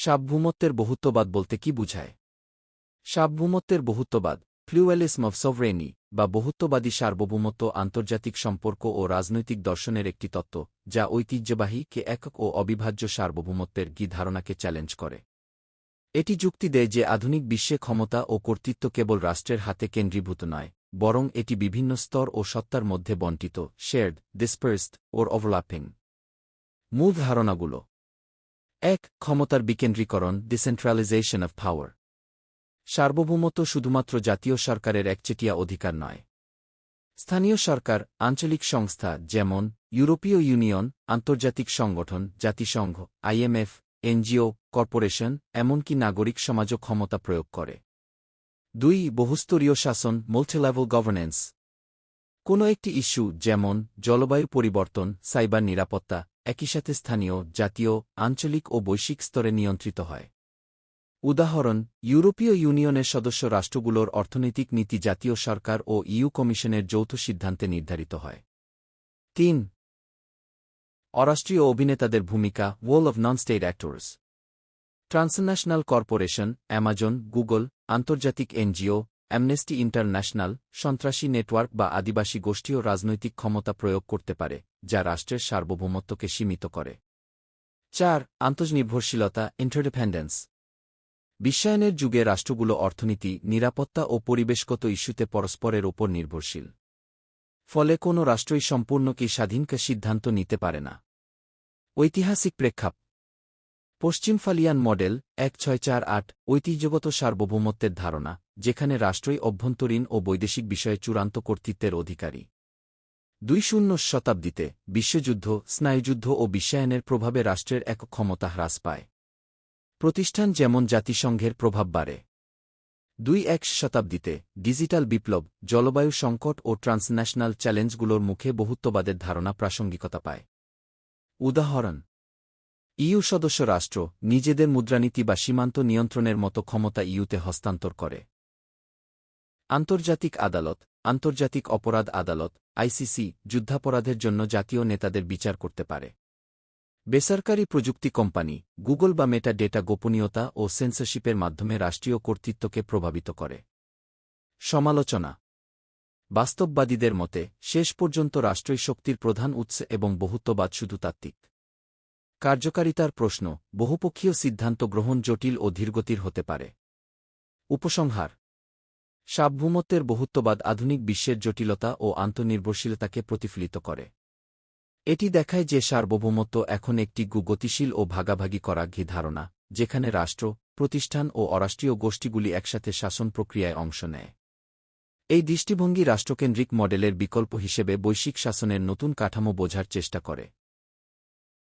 সার্বভৌমত্বের বহুত্ববাদ বলতে কি বুঝায়? সার্বভৌমত্বের বহুত্ববাদ প্লুয়ালিসম অফ সভরেনি বা বহুত্ববাদী সার্বভৌমত্ব আন্তর্জাতিক সম্পর্ক ও রাজনৈতিক দর্শনের একটি তত্ত্ব, যা ঐতিহ্যবাহী কে একক ও অবিভাজ্য সার্বভৌমত্বের গি ধারণাকে চ্যালেঞ্জ করে। এটি যুক্তি দেয় যে আধুনিক বিশ্বে ক্ষমতা ও কর্তৃত্ব কেবল রাষ্ট্রের হাতে কেন্দ্রীভূত নয়, বরং এটি বিভিন্ন স্তর ও সত্তার মধ্যে বন্টিত শেয়ার্ড ডিসপার্সড ওর ওভারল্যাপিং মূল ধারণাগুলো এক, ক্ষমতার বিকেন্দ্রীকরণ ডিসেন্ট্রালাইজেশন অফ পাওয়ার সার্বভৌমত্ব শুধুমাত্র জাতীয় সরকারের একচেটিয়া অধিকার নয়। স্থানীয় সরকার, আঞ্চলিক সংস্থা, যেমন, ইউরোপীয় ইউনিয়ন, আন্তর্জাতিক সংগঠন, জাতিসংঘ আইএমএফ এনজিও কর্পোরেশন, এমনকি নাগরিক সমাজও ক্ষমতা প্রয়োগ করে। দুই, বহুস্তরীয় শাসন মাল্টিলেভেল গভর্নেন্স কোনো একটি ইস্যু, যেমন, জলবায়ু পরিবর্তন, সাইবার নিরাপত্তা একই সাথে স্থানীয়, জাতীয়, আঞ্চলিক ও বৈশ্বিক স্তরে নিয়ন্ত্রিত হয়। উদাহরণ, ইউরোপীয় ইউনিয়নের সদস্য রাষ্ট্রগুলোর অর্থনৈতিক নীতি জাতীয় সরকার ও ইউ কমিশনের যৌথ সিদ্ধান্তে নির্ধারিত হয়। তিন, অরাষ্ট্রীয় অভিনেতাদের ভূমিকা role of non state actors transnational corporation Amazon Google আন্তর্জাতিক এনজিও অ্যামনেস্টি ইন্টারন্যাশনাল সন্ত্রাসী নেটওয়ার্ক বা আদিবাসী গোষ্ঠীও রাজনৈতিক ক্ষমতা প্রয়োগ করতে পারে, যা রাষ্ট্রের সার্বভৌমত্বকে সীমিত করে। চার, আন্তর্নির্ভরশীলতা ইন্টারডিপেন্ডেন্স বিশ্বায়নের যুগে রাষ্ট্রগুলো অর্থনীতি, নিরাপত্তা ও পরিবেশগত ইস্যুতে পরস্পরের ওপর নির্ভরশীল। ফলে কোনো রাষ্ট্রই সম্পূর্ণকে স্বাধীনকে সিদ্ধান্ত নিতে পারে না। ঐতিহাসিক প্রেক্ষাপ পশ্চিমফালিয়ান মডেল এক ছয় চার আট ঐতিহ্যগত সার্বভৌমত্বের ধারণা, যেখানে রাষ্ট্রই অভ্যন্তরীণ ও বৈদেশিক বিষয়ে চূড়ান্ত কর্তৃত্বের অধিকারী। দুই শূন্য শতাব্দীতে বিশ্বযুদ্ধ, স্নায়ুযুদ্ধ ও বিশ্বায়নের প্রভাবে রাষ্ট্রের এক ক্ষমতা হ্রাস পায়। প্রতিষ্ঠান যেমন জাতিসংঘের প্রভাব বাড়ে। দুই এক শতাব্দীতে ডিজিটাল বিপ্লব, জলবায়ু সংকট ও ট্রান্সন্যাশনাল চ্যালেঞ্জগুলোর মুখে বহুত্ববাদের ধারণা প্রাসঙ্গিকতা পায়। উদাহরণ ইইউ সদস্য রাষ্ট্র নিজেদের মুদ্রানীতি বা সীমান্ত নিয়ন্ত্রণের মতো ক্ষমতা ইউতে হস্তান্তর করে। আন্তর্জাতিক আদালত, আন্তর্জাতিক অপরাধ আদালত, আইসিসি, যুদ্ধাপরাধের জন্য জাতীয় নেতাদের বিচার করতে পারে। বেসরকারি প্রযুক্তি কোম্পানি, গুগল বা মেটা ডেটা গোপনীয়তা ও সেন্সরশিপের মাধ্যমে রাষ্ট্রীয় কর্তৃত্বকে প্রভাবিত করে। সমালোচনা। বাস্তববাদীদের মতে, শেষ পর্যন্ত রাষ্ট্রই শক্তির প্রধান উৎস এবং বহুত্ববাদ শুধু তাত্ত্বিক। কার্যকারিতার প্রশ্ন, বহুপক্ষীয় সিদ্ধান্ত গ্রহণ জটিল ও ধীরগতির হতে পারে। উপসংহার, সার্বভৌমত্বের বহুত্ববাদ আধুনিক বিশ্বের জটিলতা ও আন্তনির্ভরশীলতাকে প্রতিফলিত করে। এটি দেখায় যে সার্বভৌমত্ব এখন একটি গতিশীল ও ভাগাভাগি করা ঘি ধারণা, যেখানে রাষ্ট্র, প্রতিষ্ঠান ও অরাষ্ট্রীয় গোষ্ঠীগুলি একসাথে শাসন প্রক্রিয়ায় অংশ নেয়। এই দৃষ্টিভঙ্গি রাষ্ট্রকেন্দ্রিক মডেলের বিকল্প হিসেবে বৈশ্বিক শাসনের নতুন কাঠামো বোঝার চেষ্টা করে।